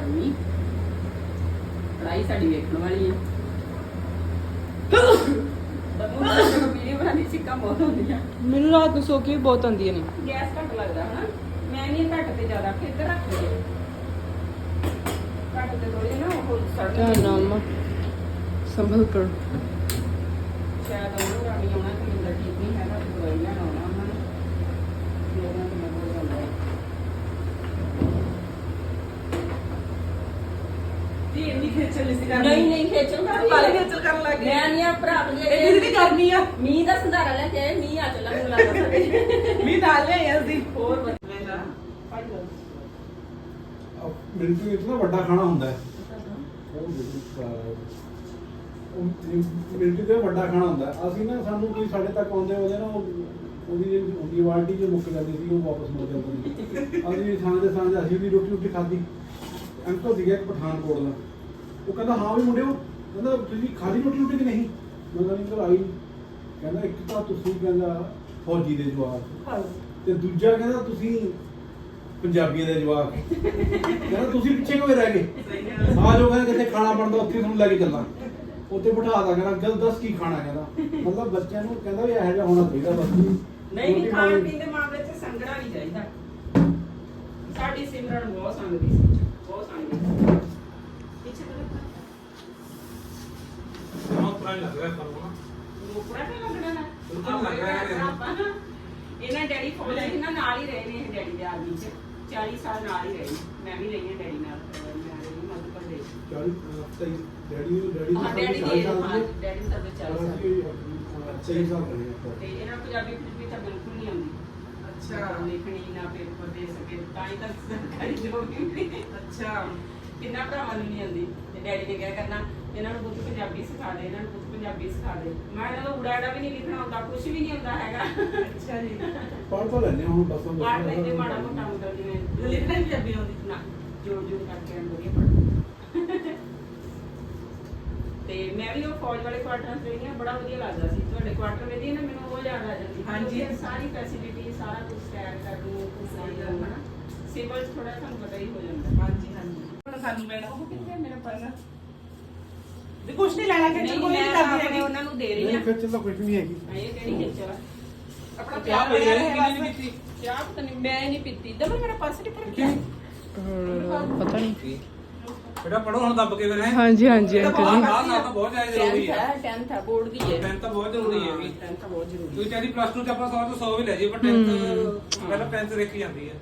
ਗਰਮੀ ਪੜਾਈ ਸਾਡੀ ਵੇਖਣ ਵਾਲੀ ਹੈ ਬਦੂ ਵੀਡੀਓ ਬਣਾਉਣੀ ਸਿੱਕਾ ਬਹੁਤ ਹੁੰਦੀਆਂ ਮੈਨੂੰ ਰਾਤ ਨੂੰ ਸੋ ਕੇ ਵੀ ਬਹੁਤ ਆਉਂਦੀਆਂ ਨੇ। ਗੈਸ ਘੱਟ ਲੱਗਦਾ ਹਨਾ। ਮੈਂ ਨਹੀਂ ਘੱਟ ਤੇ ਜ਼ਿਆਦਾ ਕਿ ਇੱਧਰ ਰੱਖ ਦੇ ਘੱਟ ਤੇ ਥੋੜੀ ਨਾ ਉਹ ਸੜ ਧਿਆਨ ਨਾਲ ਅੰਮਾ ਸੰਭਲ ਕਰ। ਸ਼ਾਇਦ ਉਹਨੂੰ ਰਾਣੀ ਆਉਣਾ ਕਿ ਠੀਕ ਨਹੀਂ ਹੈਗਾ ਦਵਾਈ ਲੈਣ ਆਉਣਾ ਉਹਨਾਂ ਨੇ ਤੇ ਉਹਨਾਂ ਤੋਂ ਮੈਂ ਬੋਲ ਜਾਂਦਾ ਜੀ ਇੰਨੀ ਖੇਚਲ ਨਹੀਂ ਸੀ ਕਰਨੀ। ਨਹੀਂ ਨਹੀਂ ਖੇਚਲ ਕਰ ਬਾਲੇ ਖੇਚਲ ਕਰਨ ਲੱਗ ਗਏ। ਮੈਂ ਨਹੀਂ ਆ ਭਰਾ ਬਲੇ ਇਹ ਦੀਦੀ ਕਰਨੀ ਆ? ਮੀਂਹ ਦਾ ਸੰਧਾਰਾ ਲੈ ਕੇ ਆਏ ਮੀਂਹ ਆ ਚੱਲਾ ਮੈਨੂੰ ਲੱਗਦਾ ਸਾਡੇ। ਵੀ ਨਾਲ ਲਿਆਈ ਅਸੀਂ। ਹੋਰ ਬਦਲੇਗਾ ਮਿਲਟਰੀ ਵਿੱਚ ਨਾ ਵੱਡਾ ਖਾਣਾ ਹੁੰਦਾ ਹੈ। ਉਹ ਮਿਲਟਰੀ ਦਾ ਵੱਡਾ ਖਾਣਾ ਹੁੰਦਾ ਹੈ। ਅਸੀਂ ਨਾ ਸਾਨੂੰ ਕੋਈ ਸਾਡੇ ਤੱਕ ਆਉਂਦੇ ਉਹਦੇ ਨਾ ਉਹ- ਉਹਦੀ ਜਿਹੜੀ ਹੁੰਦੀ ਵਾਲਟੀ ਜੋ ਮੁੱਕ ਜਾਂਦੀ ਸੀ ਉਹ ਵਾਪਸ ਮੁੜ ਜਾਂਦੀ ਸੀ। ਅਸੀਂ ਸਾਂਝੇ ਸਾਂਝੇ ਅਸੀਂ ਵੀ ਰੋਟੀ ਰੋਟੀ ਖਾਧੀ। ਅੰਕਲ ਸੀਗਾ ਇੱਕ ਪਠਾਨਕੋਟ ਦਾ। ਉਹ ਕਹਿੰਦਾ ਹਾਂ ਵੀ ਮੁੰਡਿਓ। ਕਹਿੰਦਾ ਤੁਸੀਂ ਖਾਧੀ ਰੋਟੀ ਰੋਟੀ ਕਿ ਨਹੀਂ? ਮੈਂ ਕਹਿੰਦਾ ਨਹੀਂ ਆਈ। ਕਹਿੰਦਾ ਇੱਕ ਤਾਂ ਤੁਸੀਂ ਕਹਿੰਦਾ ਫੌਜੀ ਦੇ ਜਵਾਬ ਤੇ ਦੂਜਾ ਕਹਿੰਦਾ ਤੁਸੀਂ ਪੰਜਾਬੀਆਂ ਦੇ ਜਵਾਬ ਕਹਿੰਦਾ ਤੁਸੀਂ ਪਿੱਛੇ ਕਿਉਂ ਰਹਿ ਗਏ? ਆ ਜੋ ਕਹਿੰਦਾ ਕਿਤੇ ਖਾਣਾ ਬਣਦਾ ਉੱਥੇ ਤੁਹਾਨੂੰ ਲੈ ਕੇ ਚੱਲਾਂ। ਉੱਥੇ ਬਿਠਾ ਦਾ ਕਹਿੰਦਾ ਗੱਲ ਦੱਸ ਕੀ ਖਾਣਾ ਕਹਿੰਦਾ ਮਤਲਬ ਬੱਚਿਆਂ ਨੂੰ ਕਹਿੰਦਾ ਵੀ ਇਹੋ ਜਿਹਾ ਹੋਣਾ ਚਾਹੀਦਾ ਬਸ। ਨਹੀਂ ਖਾਣ ਪਾਣੀ- ਪੀਣ ਦੇ ਮਾਮਲੇ 'ਚ ਸੰਗਣਾ ਨਹੀਂ ਚਾਹੀਦਾ। ਸਾਡੀ ਸਿਮਰਨ ਬਹੁਤ ਸੰਗਦੀ ਸੀ ਬਹੁਤ ਸੰਗਦੀ ਸੀ। ਲੱਗਣਾ ਨਾ। ਬਿਲਕੁਲ ਲੱਗ ਰਿਹਾ ਹੈ। ਆਪਾਂ ਨਾ ਇਹਨਾਂ ਡੈਡੀ ਫੌਜ ਦੇ ਨਾ ਨਾਲ ਹੀ ਰਹੇ ਨੇ ਇਹ ਡੈਡੀ ਦੇ ਆਰਮੀ 'ਚ। 40 ਸਾਲ ਨਾਲ ਹੀ ਰਹੇ। ਮੈਂ ਵੀ ਰਹੀ ਹਾਂ ਡੈਡੀ ਨਾਲ ਮੈਂ ਰਹੀ ਹਾਂ ਮੱਧ ਪ੍ਰਦੇਸ਼ ਚਾਲੀ ਤੇਈ ਡੈਡੀ ਨੂੰ ਡੈਡੀ ਹਾਂ ਡੈਡੀ ਦੀ ਹਾਂ ਡੈਡੀ ਦੀ 40 ਸਾਲ। ਸਹੀ ਸਾਲ ਰਹੇ। ਤੇ ਇਹਨਾਂ ਪੰਜਾਬੀ ਪੰਜਾਬੀ ਤਾਂ ਬਿਲਕੁਲ ਨਹੀਂ ਆਉਂਦੀ। ਅੱਛਾ। ਲਿਖਣੀ ਨਾ ਪੇਪਰ ਦੇ ਸਕੇ ਤਾਂ ਹੀ ਤਾਂ ਸਰਕਾਰੀ ਜੋਬ ਨਹੀਂ ਅੱਛਾ। ਕਿੰਨਾ ਭਰਾਵਾਂ ਨੂੰ ਨਹੀਂ ਆਉਂਦੀ? ਤੇ ਡੈਡੀ ਨੇ ਕਿਹਾ ਕਰਨਾ ਇਹਨਾਂ ਨੂੰ ਕੁਝ ਪੰਜਾਬੀ ਸਿਖਾ ਦੇ ਇਹਨਾਂ ਨੂੰ ਕੁਝ ਪੰਜਾਬੀ ਸਿਖਾ ਦੇ। ਮੈਂ ਇਹਨਾਂ ਨੂੰ ਉੜਾੜਾ ਵੀ ਨਹੀਂ ਲਿਖਣਾ ਆਉਂਦਾ ਕੁਝ ਵੀ ਨਹੀਂ ਆਉਂਦਾ ਹੈਗਾ। ਅੱਛਾ ਜੀ। ਪੜ੍ਹ ਤਾਂ ਹਾਂ ਹੁਣ ਬਸ ਹੁਣ ਪੜ੍ਹ ਲੈਂਦੇ ਮਾੜਾ ਮੋਟਾ ਮਤਲਬ ਜਿਵੇਂ ਲਿਖਣਾ ਵੀ ਪੰਜਾਬੀ ਆਉਂਦੀ ਨਾ ਜੋੜ ਜੋੜ ਕਰਕੇ ਐਂ ਵਧੀਆ ਪੜ੍ਹ। ਤੇ ਮੈਂ ਵੀ ਉਹ ਫੌਜ ਵਾਲੇ ਕੁਆਟਰਾਂ 'ਚ ਰਹੀ ਹਾਂ ਬੜਾ ਵਧੀਆ ਲੱਗਦਾ ਸੀ। ਤੁਹਾਡੇ ਕੁਆਟਰ ਵੇਦੀ ਨਾ ਮੈਨੂੰ ਉਹ ਯਾਦ ਆ ਜਾਂਦੀ ਹਾਂਜੀ। ਸਾਰੀ ਫੈਸਿਲਿਟੀ ਸਾਰਾ ਕੁਝ ਸੈਰ ਕਰਨ ਨੂੰ ਕੁਝ ਸਹੀ ਕਰਨਾ। ਸਿਵਲ ਥੋੜਾ ਤੁਹਾਨੂੰ ਪਤਾ ਹੀ ਹੋ ਜਾਂਦਾ। ਹਾਂਜੀ ਹਾਂਜੀ। ਹੁਣ ਸਾਨੂੰ ਮੈਡਮ ਉਹ ਕਿੱਥੇ ਮੇਰਾ ਪਰਸ? ਵੀ ਕੁਛ ਨਹੀਂ ਲੈਣਾ ਖੇਚਲ ਨਹੀਂ ਕੋਈ ਨਹੀਂ ਕਰਦੀ ਹੈਗੀ। ਉਹਨਾਂ ਨੂੰ ਦੇ ਰਹੀ ਨਹੀਂ ਹਾਂ। ਫਿਰ ਚੱਲੋ ਕੁਝ ਨਹੀਂ ਹੈਗੀ। ਇਹ ਕਿਹੜੀ ਖੇਚਲ ਆ? ਆਪਣਾ ਚਾਹ ਪਿਆਰ ਪੀ ਬਣਿਆ ਰਹੇ ਰਹੇ ਕਿੰਨੀ ਬਸ। ਪੀਤੀ? ਚਾਹ ਪਤਾ ਨਹੀਂ। ਮੈਂ ਨਹੀਂ ਪੀਤੀ। ਦਮ ਮੇਰਾ ਪਰਸ ਨਹੀਂ ਪਰ ਗਿਆ ਪਤਾ ਨਹੀਂ। ਬੇਟਾ ਪੜੋ ਹੁਣ ਦੱਬ ਕੇ ਫਿਰ ਹੈ ਹਾਂਜੀ ਹਾਂਜੀ ਅੰਕਲ ਜੀ ਆਹ ਸਾਲ ਤਾਂ ਬਹੁਤ ਜ਼ਿਆਦਾ ਜ਼ਰੂਰੀ 10th ਹੈ ਹੈ 10th ਹੈ ਬੋਰਡ ਦੀ ਹੈ। 10th ਤਾਂ ਬਹੁਤ ਜ਼ਰੂਰੀ ਹੈ ਵੀ 10th ਤਾਂ ਬਹੁਤ ਜ਼ਰੂਰੀ ਤੁਸੀਂ ਚਾਹਦੀ ਪਲੱਸ 2 ਚ ਆਪਾਂ 100 ਤੋਂ 100 ਵੀ ਲੈ ਜੀ ਪਰ 10th ਪਹਿਲਾਂ 10th ਦੇਖੀ ਜਾਂਦੀ ਹੈ।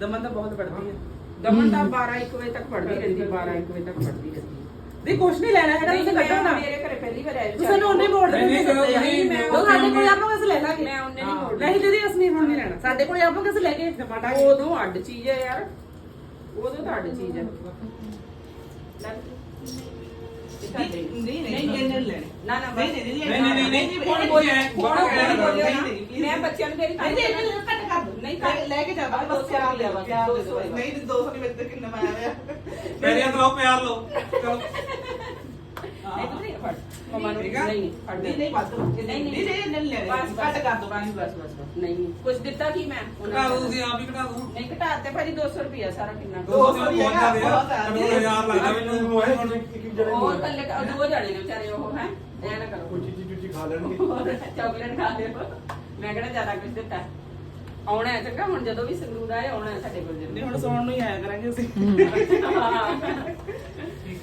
ਦਮਨ ਤਾਂ ਬਹੁਤ ਪੜਦੀ ਹੈ। ਦਮਨ ਤਾਂ 12 1 ਵਜੇ ਤੱਕ ਪੜ੍ਹਦੀ ਰਹਿੰਦੀ 12 1 ਵਜੇ ਤੱਕ ਪੜ੍ਹਦੀ ਰਹਿੰਦੀ ਵੀ ਕੁਛ ਨਹੀਂ ਲੈਣਾ ਹੈਗਾ ਤੁਸੀਂ ਕੱਢੋ ਨਾ ਮੇਰੇ ਘਰੇ ਪਹਿਲੀ ਵਾਰ ਆਇਆ ਤੁਸੀਂ ਸਾਨੂੰ ਉਹਨੇ ਮੋੜ ਦੇ ਨਹੀਂ, ਨਹੀਂ, ਦਿੱਤੇ ਆ। ਨਹੀਂ, ਮੈਂ ਉਹ ਸਾਡੇ ਕੋਲ ਆਪਾਂ ਕਿਸ ਲੈ ਲਾਂਗੇ ਮੈਂ ਉਹਨੇ ਨਹੀਂ ਹਾਂ। ਮੋੜਦੀ। ਨਹੀਂ ਦੀਦੀ ਅਸੀਂ ਹੁਣ ਨਹੀਂ ਲੈਣਾ ਸਾਡੇ ਕੋਲ ਆਪਾਂ ਕਿਸ ਲੈ ਕੇ ਟਮਾਟਾ ਉਦੋਂ ਅੱਡ ਚੀਜ਼ ਹੈ ਯਾਰ ਉਦੋਂ ਤਾਂ ਅੱਡ ਚੀਜ਼ ਹੈ ਮੈਂ ਬੱਚਿਆਂ ਨੂੰ ਤੇਰੀ ਨਹੀਂ ਨਹੀਂ ਇਹਨੇ ਕੱਟ ਕਰ ਦੋ ਨਹੀਂ ਕਰ ਲੈ ਕੇ ਜਾ ਬਸ ਪਿਆਰ ਦੇ ਦੋ ਪਿਆਰ ਦੇ ਦੋ ਨਹੀਂ 200 ਨਹੀਂ ਵਿੱਚ ਕਿੰਨਾ ਮੈਂ ਆਇਆ ਮੇਰੇ ਅੰਦਰ ਆਓ ਪਿਆਰ ਲਓ ਚਲੋ ਨਹੀਂ ਤੂੰ ਨਹੀਂ ਫੜ ਮਮਾ ਨੂੰ ਠੀਕ ਆ? ਨਹੀਂ ਫੜ ਨਹੀਂ ਨਹੀਂ ਵੱਧ ਨਹੀਂ ਨਹੀਂ ਨਹੀਂ ਨਹੀਂ ਲੈ ਬਸ ਕੱਟ ਕਰ ਦੋ ਬਸ ਬਸ ਬਸ ਬਸ। ਨਹੀਂ ਨਹੀਂ ਕੁਝ ਦਿੱਤਾ ਕੀ ਮੈਂ ਉਹਨਾਂ ਘਟਾ ਨੂੰ? ਦੋ ਤੁਸੀਂ ਆਪ ਹੀ ਘਟਾ ਦੋ ਨਹੀਂ ਘਟਾ ਤੇ ਭਾਜੀ 200 ਰੁਪਿਆ ਸਾਰਾ ਕਿੰਨਾ ਦੋ ਸੌ ਸੌ ਹੀ ਪਹੁੰਚ ਹੈਗਾ, ਜਾਂਦੇ ਆ ਬਹੁਤ ਆ। ਮੈਨੂੰ ਹਜ਼ਾਰ ਲੱਗਦਾ ਮੈਨੂੰ ਮੈਨੂੰ ਹੈ ਇੱਕ ਇੱਕ ਜਣੇ ਉਹ ਨੂੰ ਥੱਲੇ ਕ- ਦੋ ਜਾਣੇ ਨੇ ਵਿਚਾਰੇ ਉਹ ਹੈ ਐ ਨਾ ਕਰੋ ਕੋਈ ਚੀਜ਼ੀ ਚੂਚੀ ਖਾ ਲੈਣਗੇ ਚਾਕਲੇਟ ਖਾ ਲਿਓ ਮੈਂ ਕਿਹੜਾ ਜ਼ਿਆਦਾ ਕੁਝ ਦਿੱਤਾ ਆਉਣਾ ਹੈ ਚੰਗਾ ਹੁਣ ਜਦੋਂ ਵੀ ਸੰਗਰੂਰ ਆਏ ਆਉਣਾ ਹੈ ਸਾਡੇ ਕੋਲ ਨਹੀਂ ਜਰੂਰ ਹੁਣ ਸੌਣ ਨੂੰ ਹੀ ਆਇਆ ਕਰਾਂਗੇ ਅਸੀਂ। ਠੀਕ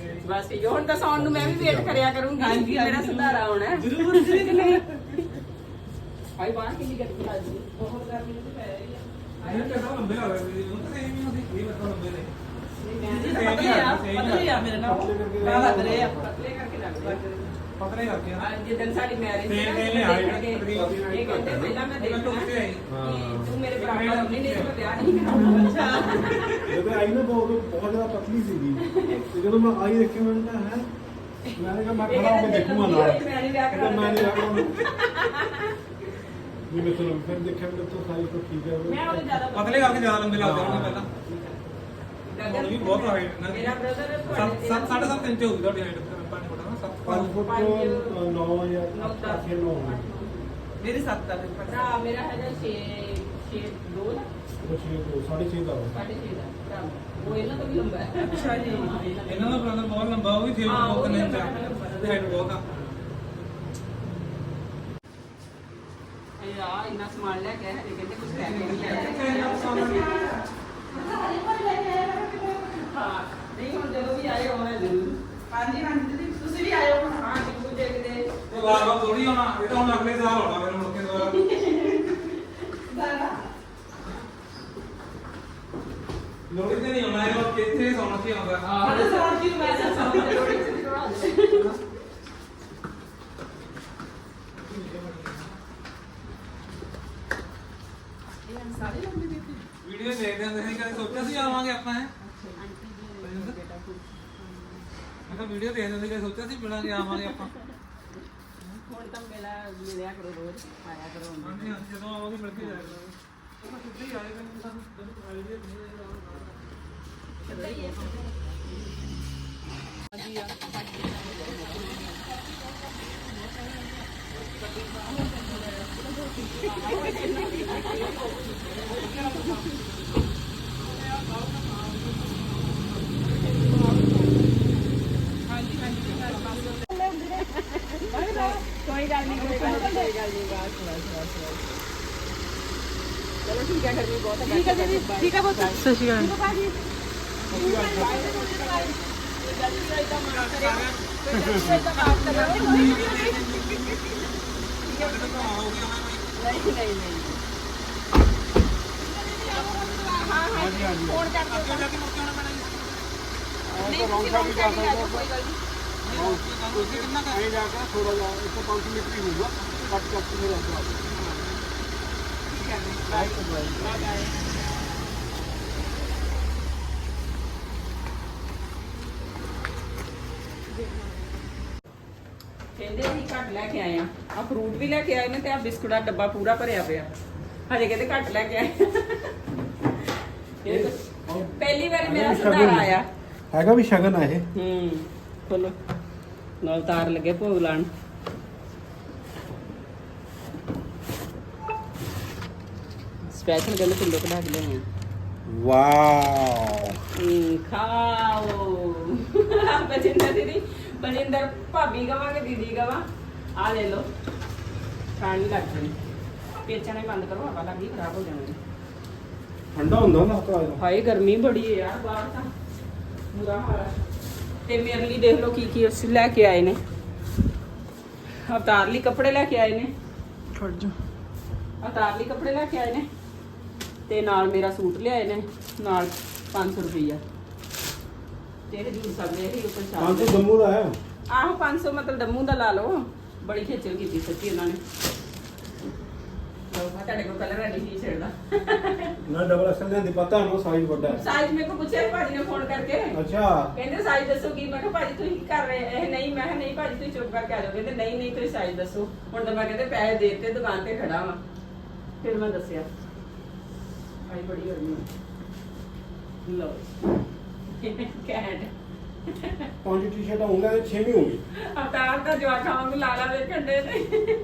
ਹੈ ਜੀ। ਬਸ ਠੀਕ ਹੈ ਹੁਣ ਤਾਂ ਸੌਣ ਨੂੰ ਮੈਂ ਵੀ ਵੇਟ ਕਰਿਆ ਕਰੂੰਗੀ ਹਾਂਜੀ, ਹਾਂਜੀ, ਮੇਰਾ ਜ਼ਰੂਰ। ਸੁਧਾਰ ਆਉਣਾ ਹੈ। ਜ਼ਰੂਰ ਜ਼ਰੂਰ। ਹਾਈ ਬਾਹਰ ਕਿੰਨੀ ਗਰਮੀ ਲੱਗਦੀ ਹੈ ਬਹੁਤ ਗਰਮੀ ਤੇ ਪੈ ਰਹੀ ਆ। ਇਹ ਕਿਹੜਾ ਲੰਬੇ ਲੱਗ ਰਹੇ ਨੇ ਉਹ ਤਾਂ ਸੇਮ ਹੀ ਹੁੰਦੀ ਇਹ ਮਤਲਬ ਲੰਬੇ ਨੇ। ਪਤਲੇ ਆ ਪਤਲੇ ਆ ਮੇਰੇ ਨਾਲ। ਮੈਂ ਲੱਗ ਰਹੇ ਆ। ਪਤਲੇ ਕਰਕੇ ਲੱਗਦੇ ਆ। ਪਤਲੇ ਕਰਕੇ ਆ ਅੱਜ ਜਿੱਦਣ ਸਾਡੀ ਮੈਰਿਜ ਤੇ ਸੀ ਨਾ, ਇਹਨੇ ਹਾਈਟ ਇਹ ਤਕਰੀਬਨ ਇਹ ਕਹਿੰਦੇ ਪਹਿਲਾਂ ਮੈਂ ਪਹਿਲਾਂ ਦੇਖਣਾ ਟੁੱਟ ਕੇ ਆਈ। ਕਿ ਤੂੰ ਮੇਰੇ ਬਰਾਬਰ ਨਹੀਂ ਨਹੀਂ ਮੈਂ ਵਿਆਹ ਨਹੀਂ ਕਰਾਉਣਾ ਅੱਛਾ ਜਦੋਂ ਆਈ ਨਾ ਬਹੁਤ ਬਹੁਤ ਜ਼ਿਆਦਾ ਪਤਲੀ ਸੀਗੀ ਤੇ ਜਦੋਂ ਮੈਂ ਆਈ ਦੇਖੀ ਮੈਂ ਕਿਹਾ ਹੈ ਮੈਂ ਕਿਹਾ ਮੈਂ ਖੜਾ ਹੋ ਕੇ ਦੇਖੂਗਾ ਨਾਲ ਮੈਂ ਨਹੀਂ ਵਿਆਹ ਕਹਿੰਦਾ ਮੈਂ ਨਹੀਂ ਕਰਾਉਣਾ ਵਿਆਹ ਕਰਾਉਣਾ ਵੀ ਮੈਂ ਚਲੋ ਫਿਰ ਦੇਖਿਆ ਕਿ ਤੋਂ ਸਾਈਜ਼ ਤੋਂ ਠੀਕ ਹੈ ਮੈਂ ਉਹ ਜ਼ਿਆਦਾ ਪਤਲੇ ਕਰਕੇ ਜ਼ਿਆਦਾ ਲੰਬੇ ਲੱਗਦੇ ਹੋਣਗੇ ਪਹਿਲਾਂ ਹੁਣ ਵੀ ਬਹੁਤ ਹਾਈਟ ਇਹਨਾਂ ਦੀ ਮੇਰਾ ਬ੍ਰਦਰ ਸੱਤ ਸੱਤ ਸਾਢੇ ਸੱਤ ਇੰਚ ਹੋਊਗੀ ਤੁਹਾਡੀ ਹਾਈਟ ਪੰਜ ਫੁੱਟ ਨਾ ਸੱਤ 5 ਫੁੱਟ ਪੰਜ- 9 ਜਾਂ ਨੌ 8 ਦਸ। 9 ਮੇਰੀ ਸੱਤ ਦਾ ਭਰਾ ਮੇਰਾ ਹੈਗਾ 6 6 2 ਦਾ ਉਹ 6 ਤੋਂ 6.5 ਦਾ ਵਾ। 6.5 ਦਾ ਭਰਾ। ਉਹ ਇਹਨਾਂ ਤੋਂ ਵੀ ਲੰਬਾ ਹੈ ਅੱਛਾ ਜੀ। ਇਹਨਾਂ ਦਾ ਬ੍ਰਦਰ ਬਹੁਤ ਲੰਬਾ ਉਹ ਵੀ ਛੇ ਹਾਂ, ਫੁੱਟ ਹੈ। ਤੇ ਹਾਈਟ ਬਹੁਤ ਆ ਇਹ ਆ ਇੰਨਾ ਸਮਾਨ ਲੈ ਕੇ ਹਜੇ ਕਹਿੰਦੇ ਕੁਝ ਲੈ ਕੇ ਨਹੀਂ ਆਏ ਹਾਂ ਨਹੀਂ ਹੁਣ ਜਦੋਂ ਵੀ ਆਏ ਆਉਣਾ ਜ਼ਰੂਰ ਹਾਂਜੀ ਹਾਂਜੀ ਤੁਸੀਂ ਵੀ ਆਇਓ ਹਾਂ ਜਿੱਕੂ ਦੇਖਦੇ। ਇਹ ਵਾਰ ਵਾਰ ਥੋੜੀ ਆਉਣਾ ਇਹ ਤਾਂ ਹੁਣ ਅਗਲੇ ਸਾਲ ਆਉਣਾ ਮੇਰੇ ਮੁੜ ਕੇ ਦੁਬਾਰਾ। ਲੋੜੀ ਤੇ ਨਹੀਂ ਆਉਣਾ ਇਹ ਉਹ ਇੱਥੇ ਸੌਣ ਕੀ ਆਉਂਦਾ। ਆਹ ਸੌਣ ਜੀ ਮੈਂ ਸੌਣ ਦੀ ਲੋੜੀ ਚ ਕਰਵਾ ਦੇ ਵੀਡੀਓ ਦੇਖਦੇ ਹੁੰਦੇ ਸੀ ਕਦੇ ਸੋਚਿਆ ਸੀ ਆਵਾਂਗੇ ਆਪਾਂ ਹੈ? ਮੈਂ ਕਿਹਾ ਵੀਡੀਓ ਦੇਖਦੇ ਹੁੰਦੇ ਸੀ ਕਦੇ ਸੋਚਿਆ ਸੀ ਮਿਲਾਂਗੇ ਆਵਾਂਗੇ ਆਪਾਂ। ਹੁਣ ਤਾਂ ਮੇਲਾ ਮਿਲਿਆ ਕਰੋ ਰੋਜ਼ ਆਇਆ ਕਰੋ ਹਾਂਜੀ ਹਾਂਜੀ ਜਦੋਂ ਆਵਾਂਗੇ ਮਿਲ ਕੇ ਜਾਇਆ ਕਰਾਂਗੇ ਸਿੱਧੇ ਹੀ ਆਏ ਕਰਾਂਗੇ ਸਾਨੂੰ ਜਦੋਂ ਆਈਡੀਆ ਨਹੀਂ ਹੈ ਕੋਈ ਗੱਲ ਨਹੀਂ ਕੋਈ ਗੱਲ ਨਹੀਂ ਕੋਈ ਗੱਲ ਨਹੀਂ ਬਸ ਬਸ ਬਸ। ਚਲੋ ਠੀਕ ਹੈ ਗਰਮੀ ਬਹੁਤ ਹੈ ਠੀਕ ਹੈ ਦੀਦੀ ਠੀਕ ਹੈ ਬਹੁਤ ਸਤਿ ਸ਼੍ਰੀ ਅਕਾਲ ਨਹੀਂ ਨਹੀਂ ਨਹੀਂ ਹਾਂਜੀ ਹਾਂਜੀ। ਫੋਨ ਕਰ ਦਿਓ ਅੱਗੇ ਜਾ ਕੇ ਮੁੜ ਕੇ ਆਉਣਾ ਪੈਣਾ ਜੀ ਨਹੀਂ ਤੁਸੀਂ ਸਾਈਡ ਹੀ ਆ ਜਾਓ ਕੋਈ ਗੱਲ ਨਹੀਂ। ਤੁਸੀਂ ਕਿੰਨਾ ਕਰ ਐਂ ਜਾ ਕੇ ਥੋੜਾ ਜਿਹਾ 105 ਮੀਟਰ ਹੀ ਹੋਊਗਾ ਕੱਟ ਕੱਟ ਕੇ ਮੇਰਾ ਜਵਾਬ ਕਹਿੰਦੇ ਅਸੀਂ ਘੱਟ ਲੈ ਕੇ ਆਏ ਆ। ਆ ਫਰੂਟ ਵੀ ਲੈ ਕੇ ਆਏ ਨੇ ਤੇ ਆ ਬਿਸਕੁਟ ਦਾ ਡੱਬਾ ਪੂਰਾ ਭਰਿਆ ਪਿਆ। ਹਜੇ ਕਹਿੰਦੇ ਘੱਟ ਲੈ ਕੇ ਆਏ। ਇਹ ਤਾਂ ਪਹਿਲੀ ਵਾਰੀ ਮੇਰਾ ਸੰਧਾਰਾ ਆਇਆ। ਹੈਗਾ ਵੀ ਸ਼ਗਨ ਆ ਇਹ। ਹੂੰ ਖੋਲੋ। ਨਾਲ ਤਾਰ ਲੱਗੇ ਭੋਗ ਲਾਣ ਸਪੈਸ਼ਲ ਗੱਲ ਕਿੰਨੇ ਕਢਾ ਕੇ ਲਿਆਏ ਵਾਓ। ਖਾਓ। ਬਜਿੰਦਰ ਦੀਦੀ ਬਜਿੰਦਰ ਭਾਬੀ ਕਵਾਂਗੇ ਦੀਦੀ ਕਵਾਂ ਆ ਲੈ ਲਓ। ਖਾਣ ਨਹੀਂ ਲੱਗਦੀ ਪੇਚਣਾ ਹੀ ਬੰਦ ਕਰੋ ਹਵਾ ਲੱਗੀ ਖਰਾਬ ਹੋ ਜਾਣੀ। ਠੰਡਾ ਹੁੰਦਾ ਨਾ ਤਾਂ ਹਾਏ ਗਰਮੀ ਬੜੀ ਹੈ ਯਾਰ ਬਾਹਰ ਤਾਂ। ਬੁਰਾ ਹਾਲ ਹੈ ਤੇ ਮੇਰੇ ਲਈ ਦੇਖ ਲਓ ਕੀ ਕੀ ਅਸੀਂ ਲੈ ਕੇ ਆਏ ਨੇ। ਅਵਤਾਰ ਲਈ ਕੱਪੜੇ ਲੈ ਕੇ ਆਏ ਨੇ। ਛੱਡ ਜਾ। ਅਵਤਾਰ ਲਈ ਕੱਪੜੇ ਲੈ ਕੇ ਆਏ ਨੇ ਤੇ ਨਾਲ ਮੇਰਾ ਸੂਟ ਲਿਆਏ ਨੇ ਨਾਲ 500 ਰੁਪਈਆ। ਤੇ ਹਜੂਰ ਸਾਹਿਬ ਦੇ ਇਹ ਉੱਪਰ ਸ਼ਾਮ 500 ਜੰਮੂ ਦਾ ਹੈ। ਆਹੋ 500 ਮਤਲਬ ਦਮੂ ਦਾ ਲਾ ਲਓ। ਬੜੀ ਖੇਚਲ ਕੀਤੀ ਸੱਚੀ ਉਹਨਾਂ ਨੇ। ਲਓ ਆਹ ਤੁਹਾਡੇ ਕੋਲ ਕਲਰ ਰੈਡੀ ਸੀ ਛੇੜਦਾ। ਨਾ ਡਬਲ ਐਕਸਲ ਦੇ ਪਤਾ ਨਾ ਸਾਈਜ਼ ਵੱਡਾ ਹੈ। ਸਾਈਜ਼ ਮੇਰੇ ਕੋਲ ਪੁੱਛਿਆ ਸੀ ਭਾਜੀ ਨੇ ਫੋਨ ਕਰਕੇ। ਅੱਛਾ। ਕਹਿੰਦੇ ਸਾਈਜ਼ ਦੱਸੋ ਕੀ? ਮੈਂ ਕਿਹਾ ਭਾਜੀ ਤੁਸੀਂ ਕੀ ਕਰ ਰਹੇ ਇਹ ਨਹੀਂ ਮੈਂ ਕਿਹਾ ਨਹੀਂ ਭਾਜੀ ਤੁਸੀਂ ਚੁੱਪ ਕਰਕੇ ਆ ਜਾਓ। ਕਹਿੰਦੇ ਨਹੀਂ ਨਹੀਂ ਤੁਸੀਂ ਸਾਈਜ਼ ਦੱਸੋ। ਹੁਣ ਤਾਂ ਮੈਂ ਕਹਿੰਦੇ ਪੈਸੇ ਦੇ ਦਿੱਤੇ ਦੁਕਾਨ ਤੇ ਖੜਾ ਵਾਂ। ਫਿਰ ਮੈਂ ਦੱਸਿਆ। ਆਈ ਬੜੀ ਹੋ ਗਈ ਲੋ ਕੈਟ ਪੰਜ ਟੀ-ਸ਼ਰਟਾਂ ਹੋਣਗੀਆਂ ਤੇ 6 ਵੀ ਹੋਣਗੀ ਅਵਤਾਰ ਦਾ ਜਵਾਕਾਂ ਵਾਂਗ ਲਾਲਾ ਵੇਖਣ ਦੇ ਨੇ।